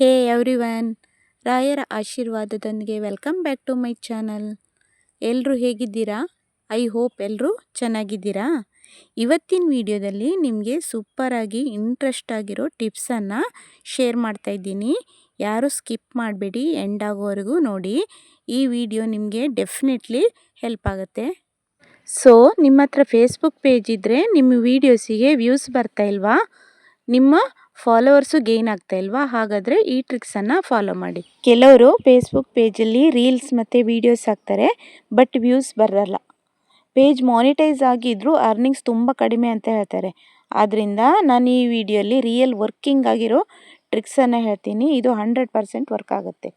ಹೇ everyone, ರಾಯರ ಆಶೀರ್ವಾದದೊಂದಿಗೆ welcome back to my channel. ಎಲ್ಲರೂ ಹೇಗಿದ್ದೀರಾ? ಐ ಹೋಪ್ ಎಲ್ಲರೂ ಚೆನ್ನಾಗಿದ್ದೀರಾ? ಇವತ್ತಿನ ವಿಡಿಯೋದಲ್ಲಿ ನಿಮಗೆ ಸೂಪರಾಗಿ ಇಂಟ್ರೆಸ್ಟ್ ಆಗಿರೋ ಟಿಪ್ಸನ್ನು ಶೇರ್ ಮಾಡ್ತಾ ಇದ್ದೀನಿ. ಯಾರು ಸ್ಕಿಪ್ ಮಾಡಬೇಡಿ, ಎಂಡ್ ಆಗೋವರೆಗೂ ನೋಡಿ. ಈ ವಿಡಿಯೋ ನಿಮಗೆ ಡೆಫಿನೆಟ್ಲಿ ಹೆಲ್ಪ್ ಆಗುತ್ತೆ. ಸೊ ನಿಮ್ಮ ಹತ್ರ ಫೇಸ್ಬುಕ್ ಪೇಜ್ ಇದ್ದರೆ ನಿಮ್ಮ ವೀಡಿಯೋಸಿಗೆ ವ್ಯೂಸ್ ಬರ್ತಾ ಇಲ್ವಾ? ನಿಮ್ಮ ಫಾಲೋವರ್ಸು ಗೇನ್ ಆಗ್ತಾ ಇಲ್ವಾ? ಹಾಗಾದರೆ ಈ ಟ್ರಿಕ್ಸನ್ನು ಫಾಲೋ ಮಾಡಿ. ಕೆಲವರು ಫೇಸ್ಬುಕ್ ಪೇಜಲ್ಲಿ ರೀಲ್ಸ್ ಮತ್ತು ವೀಡಿಯೋಸ್ ಹಾಕ್ತಾರೆ ಬಟ್ ವ್ಯೂಸ್ ಬರಲ್ಲ. ಪೇಜ್ ಮಾನಿಟೈಸ್ ಆಗಿದ್ದರೂ ಅರ್ನಿಂಗ್ಸ್ ತುಂಬ ಕಡಿಮೆ ಅಂತ ಹೇಳ್ತಾರೆ. ಆದ್ದರಿಂದ ನಾನು ಈ ವಿಡಿಯೋಲಿ ರಿಯಲ್ ವರ್ಕಿಂಗ್ ಆಗಿರೋ ಟ್ರಿಕ್ಸನ್ನು ಹೇಳ್ತೀನಿ. ಇದು ಹಂಡ್ರೆಡ್ ಪರ್ಸೆಂಟ್ ವರ್ಕ್ ಆಗುತ್ತೆ.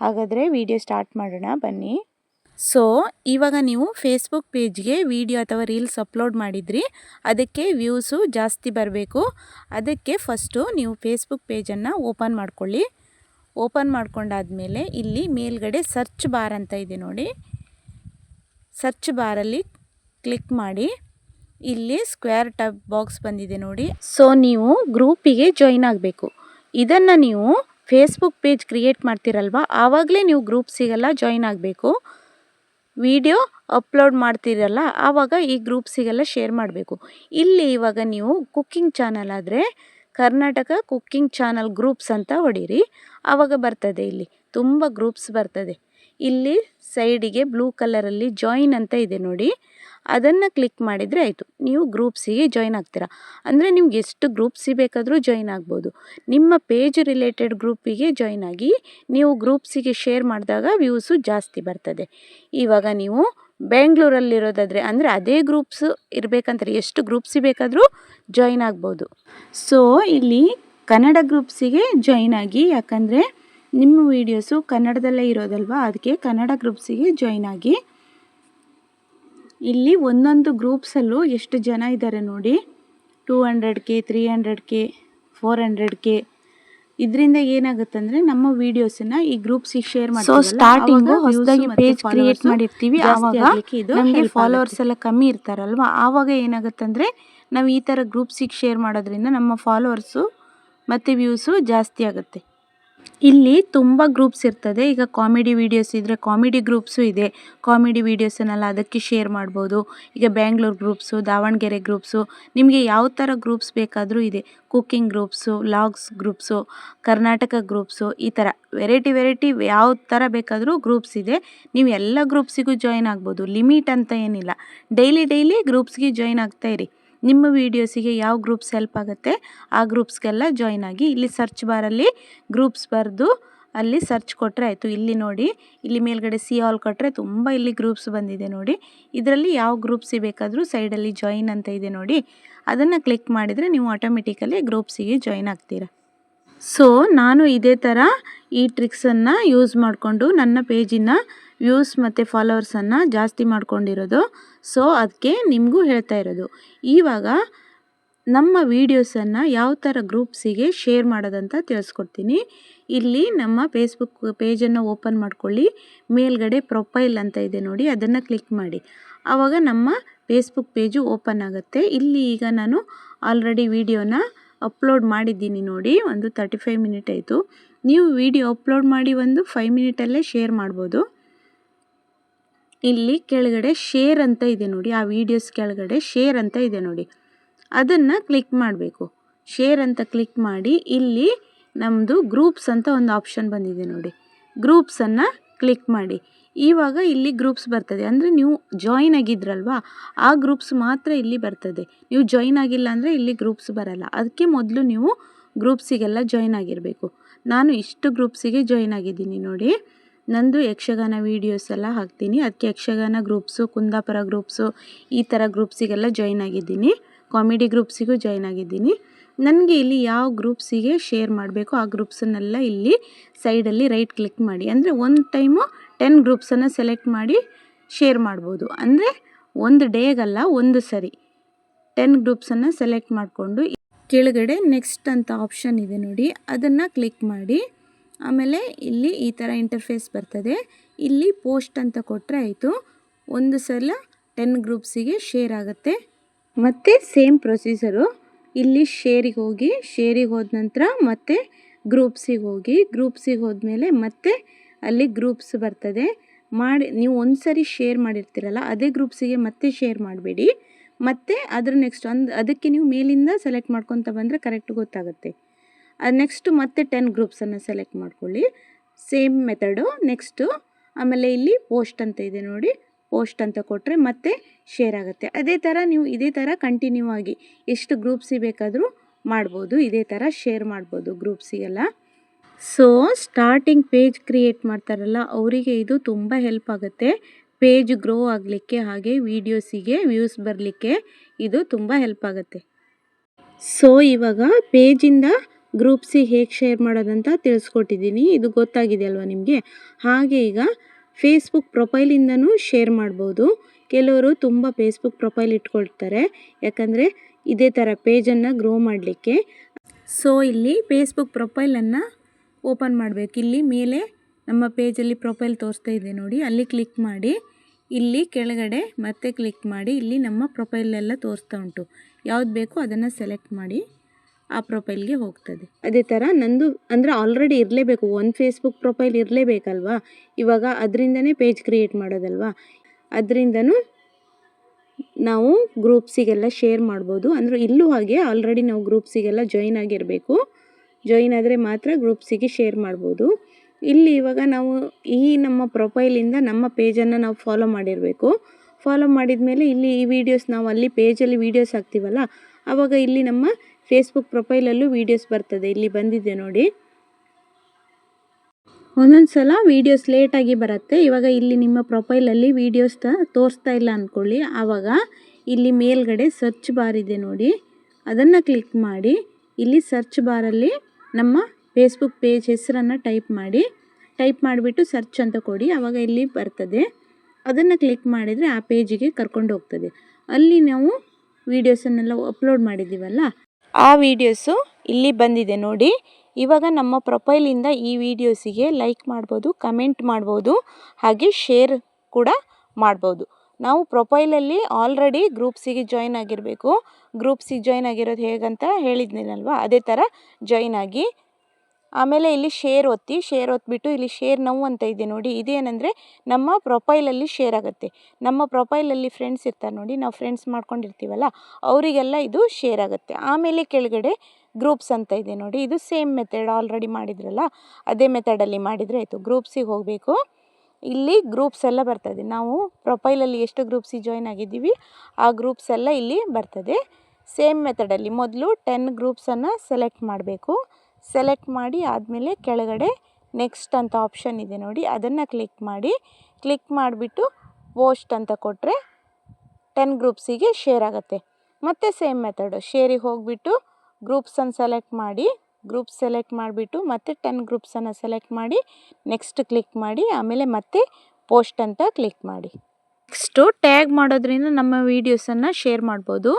ಹಾಗಾದರೆ ವಿಡಿಯೋ ಸ್ಟಾರ್ಟ್ ಮಾಡೋಣ, ಬನ್ನಿ. ಸೊ ಇವಾಗ ನೀವು ಫೇಸ್ಬುಕ್ ಪೇಜ್ಗೆ ವಿಡಿಯೋ ಅಥವಾ ರೀಲ್ಸ್ ಅಪ್ಲೋಡ್ ಮಾಡಿದ್ರಿ, ಅದಕ್ಕೆ ವ್ಯೂಸು ಜಾಸ್ತಿ ಬರಬೇಕು. ಅದಕ್ಕೆ ಫಸ್ಟು ನೀವು ಫೇಸ್ಬುಕ್ ಪೇಜನ್ನು ಓಪನ್ ಮಾಡ್ಕೊಳ್ಳಿ. ಓಪನ್ ಮಾಡ್ಕೊಂಡಾದಮೇಲೆ ಇಲ್ಲಿ ಮೇಲ್ಗಡೆ ಸರ್ಚ್ ಬಾರ್ ಅಂತ ಇದೆ ನೋಡಿ. ಸರ್ಚ್ ಬಾರಲ್ಲಿ ಕ್ಲಿಕ್ ಮಾಡಿ. ಇಲ್ಲಿ ಸ್ಕ್ವೇರ್ ಟಬ್ ಬಾಕ್ಸ್ ಬಂದಿದೆ ನೋಡಿ. ಸೊ ನೀವು ಗ್ರೂಪಿಗೆ ಜಾಯಿನ್ ಆಗಬೇಕು. ಇದನ್ನು ನೀವು ಫೇಸ್ಬುಕ್ ಪೇಜ್ ಕ್ರಿಯೇಟ್ ಮಾಡ್ತಿರಲ್ವ? ಆವಾಗಲೇ ನೀವು ಗ್ರೂಪ್ ಸಿಗಲ್ಲ ಜಾಯಿನ್ ಆಗಬೇಕು. ವಿಡಿಯೋ ಅಪ್ಲೋಡ್ ಮಾಡ್ತೀರಲ್ಲ, ಆವಾಗ ಈ ಗ್ರೂಪ್ಸಿಗೆಲ್ಲ ಶೇರ್ ಮಾಡಬೇಕು. ಇಲ್ಲಿ ಇವಾಗ ನೀವು ಕುಕ್ಕಿಂಗ್ ಚಾನಲ್ ಆದರೆ ಕರ್ನಾಟಕ ಕುಕ್ಕಿಂಗ್ ಚಾನಲ್ ಗ್ರೂಪ್ಸ್ ಅಂತ ಹೊಡೀರಿ. ಆವಾಗ ಬರ್ತದೆ ಇಲ್ಲಿ, ತುಂಬ ಗ್ರೂಪ್ಸ್ ಬರ್ತದೆ. ಇಲ್ಲಿ ಸೈಡಿಗೆ ಬ್ಲೂ ಕಲರಲ್ಲಿ ಜಾಯಿನ್ ಅಂತ ಇದೆ ನೋಡಿ. ಅದನ್ನು ಕ್ಲಿಕ್ ಮಾಡಿದರೆ ಆಯಿತು. ನೀವು ಗ್ರೂಪ್ಸಿಗೆ ಜಾಯ್ನ್ ಆಗ್ತೀರಾ. ಅಂದರೆ ನಿಮ್ಗೆ ಎಷ್ಟು ಗ್ರೂಪ್ಸಿ ಬೇಕಾದರೂ ಜಾಯ್ನ್ ಆಗ್ಬೋದು. ನಿಮ್ಮ ಪೇಜ್ ರಿಲೇಟೆಡ್ ಗ್ರೂಪಿಗೆ ಜಾಯ್ನ್ ಆಗಿ ನೀವು ಗ್ರೂಪ್ಸಿಗೆ ಶೇರ್ ಮಾಡಿದಾಗ ವ್ಯೂಸು ಜಾಸ್ತಿ ಬರ್ತದೆ. ಇವಾಗ ನೀವು ಬೆಂಗಳೂರಲ್ಲಿರೋದಾದರೆ ಅಂದರೆ ಅದೇ ಗ್ರೂಪ್ಸ್ ಇರಬೇಕಂತಾರೆ. ಎಷ್ಟು ಗ್ರೂಪ್ಸಿ ಬೇಕಾದರೂ ಜಾಯಿನ್ ಆಗ್ಬೋದು. ಸೊ ಇಲ್ಲಿ ಕನ್ನಡ ಗ್ರೂಪ್ಸಿಗೆ ಜಾಯಿನ್ ಆಗಿ, ಯಾಕಂದರೆ ನಿಮ್ಮ ವೀಡಿಯೋಸು ಕನ್ನಡದಲ್ಲೇ ಇರೋದಲ್ವಾ? ಅದಕ್ಕೆ ಕನ್ನಡ ಗ್ರೂಪ್ಸಿಗೆ ಜಾಯಿನ್ ಆಗಿ ಇಲ್ಲಿ ಒಂದೊಂದು ಗ್ರೂಪ್ಸಲ್ಲೂ ಎಷ್ಟು ಜನ ಇದ್ದಾರೆ ನೋಡಿ. Two hundred K three hundred K four hundred K ಇದರಿಂದ ಏನಾಗುತ್ತಂದ್ರೆ ನಮ್ಮ ವಿಡಿಯೋಸನ್ನ ಈ ಗ್ರೂಪ್ಸಿಗೆ ಶೇರ್ ಮಾಡಿ ಸೊ ಸ್ಟಾರ್ಟಿಂಗ್ ಹೊಸದಾಗಿ ಪೇಜ್ ಕ್ರಿಯೇಟ್ ಮಾಡಿರ್ತೀವಿ. ಆವಾಗ ನಮಗೆ ಫಾಲೋವರ್ಸ್ ಎಲ್ಲ ಕಮ್ಮಿ ಇರ್ತಾರಲ್ವಾ? ಆವಾಗ ಏನಾಗುತ್ತಂದ್ರೆ ನಾವು ಈ ಥರ ಗ್ರೂಪ್ಸಿಗೆ ಶೇರ್ ಮಾಡೋದ್ರಿಂದ ನಮ್ಮ ಫಾಲೋವರ್ಸು ಮತ್ತು ವ್ಯೂಸು ಜಾಸ್ತಿ ಆಗುತ್ತೆ. ಇಲ್ಲಿ ತುಂಬ ಗ್ರೂಪ್ಸ್ ಇರ್ತದೆ. ಈಗ ಕಾಮಿಡಿ ವೀಡಿಯೋಸ್ ಇದ್ದರೆ ಕಾಮಿಡಿ ಗ್ರೂಪ್ಸು ಇದೆ. ಕಾಮಿಡಿ ವೀಡಿಯೋಸನ್ನೆಲ್ಲ ಅದಕ್ಕೆ ಶೇರ್ ಮಾಡ್ಬೋದು. ಈಗ ಬ್ಯಾಂಗ್ಳೂರ್ ಗ್ರೂಪ್ಸು ದಾವಣಗೆರೆ ಗ್ರೂಪ್ಸು ನಿಮಗೆ ಯಾವ ಥರ ಗ್ರೂಪ್ಸ್ ಬೇಕಾದರೂ ಇದೆ. Cooking groups logs groups Karnataka groups ಈ ಥರ ವೆರೈಟಿ ವೆರೈಟಿ ಯಾವ ಥರ ಬೇಕಾದರೂ ಗ್ರೂಪ್ಸ್ ಇದೆ. ನೀವು ಎಲ್ಲ ಗ್ರೂಪ್ಸಿಗೂ ಜಾಯಿನ್ ಆಗ್ಬೋದು. ಲಿಮಿಟ್ ಅಂತ ಏನಿಲ್ಲ. ಡೈಲಿ ಡೈಲಿ ಗ್ರೂಪ್ಸ್ಗೆ ಜಾಯಿನ್ ಆಗ್ತಾಯಿರಿ ನಿಮ್ಮ ವೀಡಿಯೋಸಿಗೆ ಯಾವ ಗ್ರೂಪ್ಸ್ ಹೆಲ್ಪ್ ಆಗುತ್ತೆ, ಆ ಗ್ರೂಪ್ಸ್ಗೆಲ್ಲ ಜಾಯ್ನ್ ಆಗಿ ಇಲ್ಲಿ ಸರ್ಚ್ ಬಾರಲ್ಲಿ ಗ್ರೂಪ್ಸ್ ಬರೆದು ಅಲ್ಲಿ ಸರ್ಚ್ ಕೊಟ್ಟರೆ ಆಯಿತು. ಇಲ್ಲಿ ನೋಡಿ, ಇಲ್ಲಿ ಮೇಲ್ಗಡೆ ಸಿ ಆಲ್ ಕೊಟ್ಟರೆ ತುಂಬ ಇಲ್ಲಿ ಗ್ರೂಪ್ಸ್ ಬಂದಿದೆ ನೋಡಿ. ಇದರಲ್ಲಿ ಯಾವ ಗ್ರೂಪ್ಸಿಗೆ ಬೇಕಾದರೂ ಸೈಡಲ್ಲಿ ಜಾಯಿನ್ ಅಂತ ಇದೆ ನೋಡಿ. ಅದನ್ನು ಕ್ಲಿಕ್ ಮಾಡಿದರೆ ನೀವು ಆಟೋಮೆಟಿಕಲಿ ಗ್ರೂಪ್ಸಿಗೆ ಜಾಯಿನ್ ಆಗ್ತೀರಾ. ಸೊ ನಾನು ಇದೇ ಥರ ಈ ಟ್ರಿಕ್ಸನ್ನು ಯೂಸ್ ಮಾಡಿಕೊಂಡು ನನ್ನ ಪೇಜಿನ ವ್ಯೂಸ್ ಮತ್ತು ಫಾಲೋವರ್ಸನ್ನು ಜಾಸ್ತಿ ಮಾಡ್ಕೊಂಡಿರೋದು. ಸೊ ಅದಕ್ಕೆ ನಿಮಗೂ ಹೇಳ್ತಾ ಇರೋದು. ಇವಾಗ ನಮ್ಮ ವೀಡಿಯೋಸನ್ನು ಯಾವ ಥರ ಗ್ರೂಪ್ಸಿಗೆ ಶೇರ್ ಮಾಡೋದಂತ ತಿಳಿಸ್ಕೊಡ್ತೀನಿ. ಇಲ್ಲಿ ನಮ್ಮ ಫೇಸ್ಬುಕ್ ಪೇಜನ್ನು ಓಪನ್ ಮಾಡ್ಕೊಳ್ಳಿ. ಮೇಲ್ಗಡೆ ಪ್ರೊಫೈಲ್ ಅಂತ ಇದೆ ನೋಡಿ, ಅದನ್ನು ಕ್ಲಿಕ್ ಮಾಡಿ. ಆವಾಗ ನಮ್ಮ ಫೇಸ್ಬುಕ್ ಪೇಜು ಓಪನ್ ಆಗುತ್ತೆ. ಇಲ್ಲಿ ಈಗ ನಾನು ಆಲ್ರೆಡಿ ವಿಡಿಯೋನ ಅಪ್ಲೋಡ್ ಮಾಡಿದ್ದೀನಿ ನೋಡಿ, ಒಂದು ತರ್ಟಿ ಫೈವ್ ಮಿನಿಟ್ ಆಯಿತು. ನೀವು ವಿಡಿಯೋ ಅಪ್ಲೋಡ್ ಮಾಡಿ ಒಂದು ಫೈವ್ ಮಿನಿಟಲ್ಲೇ ಶೇರ್ ಮಾಡ್ಬೋದು. ಇಲ್ಲಿ ಕೆಳಗಡೆ ಶೇರ್ ಅಂತ ಇದೆ ನೋಡಿ, ಆ ವಿಡಿಯೋಸ್ ಕೆಳಗಡೆ ಶೇರ್ ಅಂತ ಇದೆ ನೋಡಿ. ಅದನ್ನು ಕ್ಲಿಕ್ ಮಾಡಬೇಕು. ಶೇರ್ ಅಂತ ಕ್ಲಿಕ್ ಮಾಡಿ, ಇಲ್ಲಿ ನಮ್ಮದು ಗ್ರೂಪ್ಸ್ ಅಂತ ಒಂದು ಆಪ್ಷನ್ ಬಂದಿದೆ ನೋಡಿ. ಗ್ರೂಪ್ಸನ್ನು ಕ್ಲಿಕ್ ಮಾಡಿ. ಇವಾಗ ಇಲ್ಲಿ ಗ್ರೂಪ್ಸ್ ಬರ್ತದೆ. ಅಂದರೆ ನೀವು ಜಾಯಿನ್ ಆಗಿದ್ರಲ್ವಾ, ಆ ಗ್ರೂಪ್ಸ್ ಮಾತ್ರ ಇಲ್ಲಿ ಬರ್ತದೆ. ನೀವು ಜಾಯಿನ್ ಆಗಿಲ್ಲ ಅಂದರೆ ಇಲ್ಲಿ ಗ್ರೂಪ್ಸ್ ಬರಲ್ಲ. ಅದಕ್ಕೆ ಮೊದಲು ನೀವು ಗ್ರೂಪ್ಸಿಗೆಲ್ಲ ಜಾಯಿನ್ ಆಗಿರಬೇಕು. ನಾನು ಇಷ್ಟು ಗ್ರೂಪ್ಸಿಗೆ ಜಾಯಿನ್ ಆಗಿದ್ದೀನಿ ನೋಡಿ. ನಂದು ಯಕ್ಷಗಾನ ವೀಡಿಯೋಸ್ ಎಲ್ಲ ಹಾಕ್ತೀನಿ. ಅದಕ್ಕೆ ಯಕ್ಷಗಾನ ಗ್ರೂಪ್ಸು ಕುಂದಾಪುರ ಗ್ರೂಪ್ಸು ಈ ಥರ ಗ್ರೂಪ್ಸಿಗೆಲ್ಲ ಜಾಯಿನ್ ಆಗಿದ್ದೀನಿ. ಕಾಮಿಡಿ ಗ್ರೂಪ್ಸಿಗೂ ಜಾಯಿನ್ ಆಗಿದ್ದೀನಿ. ನನಗೆ ಇಲ್ಲಿ ಯಾವ ಗ್ರೂಪ್ಸಿಗೆ ಶೇರ್ ಮಾಡಬೇಕು ಆ ಗ್ರೂಪ್ಸನ್ನೆಲ್ಲ ಇಲ್ಲಿ ಸೈಡಲ್ಲಿ ರೈಟ್ ಕ್ಲಿಕ್ ಮಾಡಿ. ಅಂದರೆ ಒಂದು ಟೈಮು ಟೆನ್ ಗ್ರೂಪ್ಸನ್ನು ಸೆಲೆಕ್ಟ್ ಮಾಡಿ ಶೇರ್ ಮಾಡ್ಬೋದು. ಅಂದರೆ ಒಂದು ಡೇಗಲ್ಲ ಒಂದು ಸರಿ ಟೆನ್ ಗ್ರೂಪ್ಸನ್ನು ಸೆಲೆಕ್ಟ್ ಮಾಡಿಕೊಂಡು ಕೆಳಗಡೆ ನೆಕ್ಸ್ಟ್ ಅಂತ ಆಪ್ಷನ್ ಇದೆ ನೋಡಿ. ಅದನ್ನು ಕ್ಲಿಕ್ ಮಾಡಿ. ಆಮೇಲೆ ಇಲ್ಲಿ ಈ ಥರ ಇಂಟರ್ಫೇಸ್ ಬರ್ತದೆ. ಇಲ್ಲಿ ಪೋಸ್ಟ್ ಅಂತ ಕೊಟ್ಟರೆ ಆಯಿತು. ಒಂದು ಸಲ ಟೆನ್ ಗ್ರೂಪ್ಸಿಗೆ ಶೇರ್ ಆಗುತ್ತೆ. ಮತ್ತು ಸೇಮ್ ಪ್ರೊಸೀಜರು ಇಲ್ಲಿ ಶೇರಿಗೆ ಹೋಗಿ ಶೇರಿಗೆ ಹೋದ ನಂತರ ಮತ್ತೆ ಗ್ರೂಪ್ಸಿಗೆ ಹೋಗಿ ಗ್ರೂಪ್ಸಿಗೆ ಹೋದ್ಮೇಲೆ ಮತ್ತೆ ಅಲ್ಲಿ ಗ್ರೂಪ್ಸ್ ಬರ್ತದೆ. ಮಾಡಿ, ನೀವು ಒಂದು ಸರಿ ಶೇರ್ ಮಾಡಿರ್ತೀರಲ್ಲ, ಅದೇ ಗ್ರೂಪ್ಸಿಗೆ ಮತ್ತೆ ಶೇರ್ ಮಾಡಬೇಡಿ. ಮತ್ತೆ ಅದ್ರ ನೆಕ್ಸ್ಟ್ ಒಂದು, ಅದಕ್ಕೆ ನೀವು ಮೇಲಿಂದ ಸೆಲೆಕ್ಟ್ ಮಾಡ್ಕೊತ ಬಂದರೆ ಕರೆಕ್ಟ್ ಗೊತ್ತಾಗುತ್ತೆ. ಅದು ನೆಕ್ಸ್ಟು ಮತ್ತೆ ಟೆನ್ ಗ್ರೂಪ್ಸನ್ನು ಸೆಲೆಕ್ಟ್ ಮಾಡ್ಕೊಳ್ಳಿ. ಸೇಮ್ ಮೆಥಡು ನೆಕ್ಸ್ಟು ಆಮೇಲೆ ಇಲ್ಲಿ ಪೋಸ್ಟ್ ಅಂತ ಇದೆ ನೋಡಿ. ಪೋಸ್ಟ್ ಅಂತ ಕೊಟ್ಟರೆ ಮತ್ತೆ ಶೇರ್ ಆಗುತ್ತೆ. ಅದೇ ಥರ ನೀವು ಇದೇ ಥರ ಕಂಟಿನ್ಯೂ ಆಗಿ ಎಷ್ಟು ಗ್ರೂಪ್ಸಿಗೆ ಬೇಕಾದರೂ ಮಾಡ್ಬೋದು. ಇದೇ ಥರ ಶೇರ್ ಮಾಡ್ಬೋದು ಗ್ರೂಪ್ಸಿಗೆಲ್ಲ ಸೊ ಸ್ಟಾರ್ಟಿಂಗ್ ಪೇಜ್ ಕ್ರಿಯೇಟ್ ಮಾಡ್ತಾರಲ್ಲ, ಅವರಿಗೆ ಇದು ತುಂಬ ಹೆಲ್ಪ್ ಆಗುತ್ತೆ. ಪೇಜ್ ಗ್ರೋ ಆಗಲಿಕ್ಕೆ ಹಾಗೆ ವೀಡಿಯೋಸಿಗೆ ವ್ಯೂಸ್ ಬರಲಿಕ್ಕೆ ಇದು ತುಂಬ ಹೆಲ್ಪ್ ಆಗುತ್ತೆ. ಸೊ ಇವಾಗ ಪೇಜಿಂದ ಗ್ರೂಪ್ಸಿಗೆ ಹೇಗೆ ಶೇರ್ ಮಾಡೋದಂತ ತಿಳಿಸ್ಕೊಟ್ಟಿದ್ದೀನಿ. ಇದು ಗೊತ್ತಾಗಿದೆ ಅಲ್ವಾ ನಿಮಗೆ? ಹಾಗೆ ಈಗ ಫೇಸ್ಬುಕ್ ಪ್ರೊಫೈಲಿಂದನೂ ಶೇರ್ ಮಾಡ್ಬೋದು. ಕೆಲವರು ತುಂಬ ಫೇಸ್ಬುಕ್ ಪ್ರೊಫೈಲ್ ಇಟ್ಕೊಳ್ತಾರೆ. ಯಾಕಂದರೆ ಇದೇ ಥರ ಪೇಜನ್ನು ಗ್ರೋ ಮಾಡಲಿಕ್ಕೆ. ಸೊ ಇಲ್ಲಿ ಫೇಸ್ಬುಕ್ ಪ್ರೊಫೈಲನ್ನು ಓಪನ್ ಮಾಡಬೇಕು. ಇಲ್ಲಿ ಮೇಲೆ ನಮ್ಮ ಪೇಜಲ್ಲಿ ಪ್ರೊಫೈಲ್ ತೋರಿಸ್ತಾ ಇದೆ ನೋಡಿ. ಅಲ್ಲಿ ಕ್ಲಿಕ್ ಮಾಡಿ, ಇಲ್ಲಿ ಕೆಳಗಡೆ ಮತ್ತೆ ಕ್ಲಿಕ್ ಮಾಡಿ, ಇಲ್ಲಿ ನಮ್ಮ ಪ್ರೊಫೈಲೆಲ್ಲ ತೋರಿಸ್ತಾ ಉಂಟು. ಯಾವ್ದು ಬೇಕೋ ಅದನ್ನು ಸೆಲೆಕ್ಟ್ ಮಾಡಿ. ಆ ಪ್ರೊಫೈಲ್ಗೆ ಹೋಗ್ತದೆ. ಅದೇ ಥರ ನಂದು ಅಂದರೆ ಆಲ್ರೆಡಿ ಇರಲೇಬೇಕು ಒಂದು ಫೇಸ್ಬುಕ್ ಪ್ರೊಫೈಲ್ ಇರಲೇಬೇಕಲ್ವಾ? ಇವಾಗ ಅದರಿಂದನೇ ಪೇಜ್ ಕ್ರಿಯೇಟ್ ಮಾಡೋದಲ್ವಾ? ಅದರಿಂದನೂ ನಾವು ಗ್ರೂಪ್ಸಿಗೆಲ್ಲ ಶೇರ್ ಮಾಡ್ಬೋದು. ಅಂದರೆ ಇಲ್ಲೂ ಹಾಗೆ ಆಲ್ರೆಡಿ ನಾವು ಗ್ರೂಪ್ಸಿಗೆಲ್ಲ ಜಾಯಿನ್ ಆಗಿರಬೇಕು. ಜಾಯಿನ್ ಆದರೆ ಮಾತ್ರ ಗ್ರೂಪ್ಸಿಗೆ ಶೇರ್ ಮಾಡ್ಬೋದು. ಇಲ್ಲಿ ಇವಾಗ ನಾವು ಈ ನಮ್ಮ ಪ್ರೊಫೈಲಿಂದ ನಮ್ಮ ಪೇಜನ್ನು ನಾವು ಫಾಲೋ ಮಾಡಿರಬೇಕು. ಫಾಲೋ ಮಾಡಿದ ಮೇಲೆ ಇಲ್ಲಿ ಈ ವಿಡಿಯೋಸ್ ನಾವು ಅಲ್ಲಿ ಪೇಜಲ್ಲಿ ವೀಡಿಯೋಸ್ ಹಾಕ್ತೀವಲ್ಲ ಆವಾಗ ಇಲ್ಲಿ ನಮ್ಮ ಫೇಸ್ಬುಕ್ ಪ್ರೊಫೈಲಲ್ಲೂ ವೀಡಿಯೋಸ್ ಬರ್ತದೆ. ಇಲ್ಲಿ ಬಂದಿದೆ ನೋಡಿ. ಒಂದೊಂದು ಸಲ ವೀಡಿಯೋಸ್ ಲೇಟಾಗಿ ಬರುತ್ತೆ. ಇವಾಗ ಇಲ್ಲಿ ನಿಮ್ಮ ಪ್ರೊಫೈಲಲ್ಲಿ ವೀಡಿಯೋಸ್ ತೋರಿಸ್ತಾ ಇಲ್ಲ ಅಂದ್ಕೊಳ್ಳಿ ಆವಾಗ ಇಲ್ಲಿ ಮೇಲ್ಗಡೆ ಸರ್ಚ್ ಬಾರ್ ಇದೆ ನೋಡಿ. ಅದನ್ನು ಕ್ಲಿಕ್ ಮಾಡಿ. ಇಲ್ಲಿ ಸರ್ಚ್ ಬಾರಲ್ಲಿ ನಮ್ಮ ಫೇಸ್ಬುಕ್ ಪೇಜ್ ಹೆಸರನ್ನು ಟೈಪ್ ಮಾಡಿ. ಟೈಪ್ ಮಾಡಿಬಿಟ್ಟು ಸರ್ಚ್ ಅಂತ ಕೊಡಿ. ಆವಾಗ ಇಲ್ಲಿ ಬರ್ತದೆ. ಅದನ್ನು ಕ್ಲಿಕ್ ಮಾಡಿದರೆ ಆ ಪೇಜಿಗೆ ಕರ್ಕೊಂಡು ಹೋಗ್ತದೆ. ಅಲ್ಲಿ ನಾವು ವೀಡಿಯೋಸನ್ನೆಲ್ಲ ಅಪ್ಲೋಡ್ ಮಾಡಿದ್ದೀವಲ್ಲ ಆ ವೀಡಿಯೋಸು ಇಲ್ಲಿ ಬಂದಿದೆ ನೋಡಿ. ಇವಾಗ ನಮ್ಮ ಪ್ರೊಫೈಲಿಂದ ಈ ವಿಡಿಯೋಸಿಗೆ ಲೈಕ್ ಮಾಡ್ಬೋದು, ಕಮೆಂಟ್ ಮಾಡ್ಬೋದು, ಹಾಗೆ ಶೇರ್ ಕೂಡ ಮಾಡ್ಬೋದು. ನಾವು ಪ್ರೊಫೈಲಲ್ಲಿ ಆಲ್ರೆಡಿ ಗ್ರೂಪ್ಸಿಗೆ ಜಾಯ್ನ್ ಆಗಿರಬೇಕು. ಗ್ರೂಪ್ಸಿಗೆ ಜಾಯ್ನ್ ಆಗಿರೋದು ಹೇಗಂತ ಹೇಳಿದ್ನೇನಲ್ವಾ ಅದೇ ಥರ ಜಾಯ್ನ್ ಆಗಿ ಆಮೇಲೆ ಇಲ್ಲಿ ಶೇರ್ ಒತ್ತಿ ಶೇರ್ ಒತ್ತಿಬಿಟ್ಟು ಇಲ್ಲಿ ಶೇರ್ ನೌ ಅಂತ ಇದೆ ನೋಡಿ, ಇದೇನೆಂದರೆ ನಮ್ಮ ಪ್ರೊಫೈಲಲ್ಲಿ ಶೇರ್ ಆಗುತ್ತೆ. ನಮ್ಮ ಪ್ರೊಫೈಲಲ್ಲಿ ಫ್ರೆಂಡ್ಸ್ ಇರ್ತಾರೆ ನೋಡಿ, ನಾವು ಫ್ರೆಂಡ್ಸ್ ಮಾಡ್ಕೊಂಡಿರ್ತೀವಲ್ಲ, ಅವರಿಗೆಲ್ಲ ಇದು ಶೇರ್ ಆಗುತ್ತೆ. ಆಮೇಲೆ ಕೆಳಗಡೆ ಗ್ರೂಪ್ಸ್ ಅಂತ ಇದೆ ನೋಡಿ, ಇದು ಸೇಮ್ ಮೆಥಡ್ ಆಲ್ರೆಡಿ ಮಾಡಿದ್ರಲ್ಲ, ಅದೇ ಮೆಥಡಲ್ಲಿ ಮಾಡಿದರೆ ಆಯಿತು. ಗ್ರೂಪ್ಸಿಗೆ ಹೋಗಬೇಕು. ಇಲ್ಲಿ ಗ್ರೂಪ್ಸ್ ಎಲ್ಲ ಬರ್ತದೆ ನಾವು ಪ್ರೊಫೈಲಲ್ಲಿ ಎಷ್ಟು ಗ್ರೂಪ್ಸಿಗೆ ಜಾಯ್ನ್ ಆಗಿದ್ದೀವಿ, ಆ ಗ್ರೂಪ್ಸ್ ಎಲ್ಲ ಇಲ್ಲಿ ಬರ್ತದೆ. ಸೇಮ್ ಮೆಥಡಲ್ಲಿ ಮೊದಲು ಟೆನ್ ಗ್ರೂಪ್ಸನ್ನು ಸೆಲೆಕ್ಟ್ ಮಾಡಬೇಕು. ಸೆಲೆಕ್ಟ್ ಮಾಡಿ ಆದಮೇಲೆ ಕೆಳಗಡೆ ನೆಕ್ಸ್ಟ್ ಅಂತ ಆಪ್ಷನ್ ಇದೆ ನೋಡಿ. ಅದನ್ನು ಕ್ಲಿಕ್ ಮಾಡಿ. ಕ್ಲಿಕ್ ಮಾಡಿಬಿಟ್ಟು ಪೋಸ್ಟ್ ಅಂತ ಕೊಟ್ಟರೆ ಟೆನ್ ಗ್ರೂಪ್ಸಿಗೆ ಶೇರ್ ಆಗುತ್ತೆ. ಮತ್ತು ಸೇಮ್ ಮೆಥಡು ಶೇರಿಗೆ ಹೋಗಿಬಿಟ್ಟು ಗ್ರೂಪ್ಸನ್ನು ಸೆಲೆಕ್ಟ್ ಮಾಡಿ. ಗ್ರೂಪ್ ಸೆಲೆಕ್ಟ್ ಮಾಡಿಬಿಟ್ಟು ಮತ್ತೆ ಟೆನ್ ಗ್ರೂಪ್ಸನ್ನು ಸೆಲೆಕ್ಟ್ ಮಾಡಿ. ನೆಕ್ಸ್ಟ್ ಕ್ಲಿಕ್ ಮಾಡಿ. ಆಮೇಲೆ ಮತ್ತೆ ಪೋಸ್ಟ್ ಅಂತ ಕ್ಲಿಕ್ ಮಾಡಿ. ನೆಕ್ಸ್ಟು ಟ್ಯಾಗ್ ಮಾಡೋದ್ರಿಂದ ನಮ್ಮ ವೀಡಿಯೋಸನ್ನು ಶೇರ್ ಮಾಡ್ಬೋದು.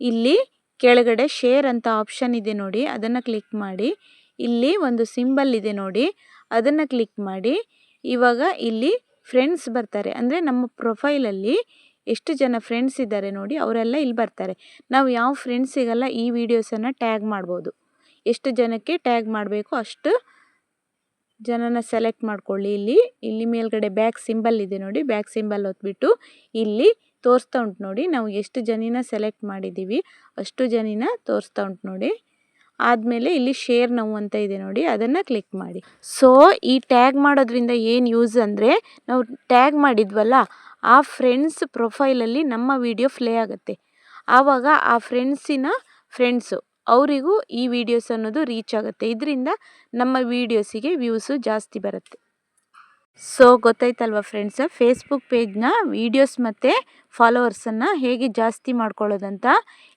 ಇಲ್ಲಿ ಕೆಳಗಡೆ ಶೇರ್ ಅಂತ ಆಪ್ಷನ್ ಇದೆ ನೋಡಿ, ಅದನ್ನು ಕ್ಲಿಕ್ ಮಾಡಿ. ಇಲ್ಲಿ ಒಂದು ಸಿಂಬಲ್ ಇದೆ ನೋಡಿ, ಅದನ್ನು ಕ್ಲಿಕ್ ಮಾಡಿ. ಇವಾಗ ಇಲ್ಲಿ ಫ್ರೆಂಡ್ಸ್ ಬರ್ತಾರೆ. ಅಂದರೆ ನಮ್ಮ ಪ್ರೊಫೈಲಲ್ಲಿ ಎಷ್ಟು ಜನ ಫ್ರೆಂಡ್ಸ್ ಇದ್ದಾರೆ ನೋಡಿ, ಅವರೆಲ್ಲ ಇಲ್ಲಿ ಬರ್ತಾರೆ. ನಾವು ಯಾವ ಫ್ರೆಂಡ್ಸಿಗೆಲ್ಲ ಈ ವಿಡಿಯೋಸನ್ನು ಟ್ಯಾಗ್ ಮಾಡ್ಬೋದು. ಎಷ್ಟು ಜನಕ್ಕೆ ಟ್ಯಾಗ್ ಮಾಡಬೇಕು, ಅಷ್ಟು ಜನನ ಸೆಲೆಕ್ಟ್ ಮಾಡ್ಕೊಳ್ಳಿ. ಇಲ್ಲಿ ಇಲ್ಲಿ ಮೇಲ್ಗಡೆ ಬ್ಯಾಕ್ ಸಿಂಬಲ್ ಇದೆ ನೋಡಿ ಬ್ಯಾಕ್ ಸಿಂಬಲ್ ಹೊತ್ಬಿಟ್ಟು ಇಲ್ಲಿ ತೋರಿಸ್ತಾ ಉಂಟು ನೋಡಿ. ನಾವು ಎಷ್ಟು ಜನಿನ ಸೆಲೆಕ್ಟ್ ಮಾಡಿದ್ದೀವಿ ಅಷ್ಟು ಜನಿನ ತೋರಿಸ್ತಾ ಉಂಟು ನೋಡಿ. ಆದಮೇಲೆ ಇಲ್ಲಿ ಶೇರ್ ನೋವು ಅಂತ ಇದೆ ನೋಡಿ. ಅದನ್ನು ಕ್ಲಿಕ್ ಮಾಡಿ. ಸೊ ಈ ಟ್ಯಾಗ್ ಮಾಡೋದ್ರಿಂದ ಏನು ಯೂಸ್ ಅಂದರೆ ನಾವು ಟ್ಯಾಗ್ ಮಾಡಿದ್ವಲ್ಲ, ಆ ಫ್ರೆಂಡ್ಸ್ ಪ್ರೊಫೈಲಲ್ಲಿ ನಮ್ಮ ವಿಡಿಯೋ ಫ್ಲೇ ಆಗುತ್ತೆ. ಆವಾಗ ಆ ಫ್ರೆಂಡ್ಸಿನ ಫ್ರೆಂಡ್ಸು ಅವರಿಗೂ ಈ ವಿಡಿಯೋಸ್ ಅನ್ನೋದು ರೀಚ್ ಆಗುತ್ತೆ. ಇದರಿಂದ ನಮ್ಮ ವೀಡಿಯೋಸಿಗೆ ವ್ಯೂಸು ಜಾಸ್ತಿ ಬರುತ್ತೆ. ಸೊ ಗೊತ್ತಾಯ್ತಲ್ವ ಫ್ರೆಂಡ್ಸ್ ಫೇಸ್ಬುಕ್ ಪೇಜ್ನ ವೀಡಿಯೋಸ್ ಮತ್ತು ಫಾಲೋವರ್ಸನ್ನು ಹೇಗೆ ಜಾಸ್ತಿ ಮಾಡ್ಕೊಳ್ಳೋದಂತ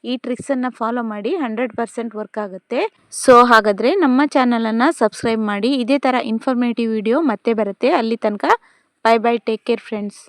ಈ ಟ್ರಿಕ್ಸನ್ನು ಫಾಲೋ ಮಾಡಿ ಹಂಡ್ರೆಡ್ ಪರ್ಸೆಂಟ್ ವರ್ಕ್ ಆಗುತ್ತೆ. ಸೊ ಹಾಗಾದರೆ ನಮ್ಮ ಚಾನಲನ್ನು ಸಬ್ಸ್ಕ್ರೈಬ್ ಮಾಡಿ. ಇದೇ ಥರ ಇನ್ಫಾರ್ಮೇಟಿವ್ ವಿಡಿಯೋ ಮತ್ತೆ ಬರುತ್ತೆ. ಅಲ್ಲಿ ತನಕ bye bye take care friends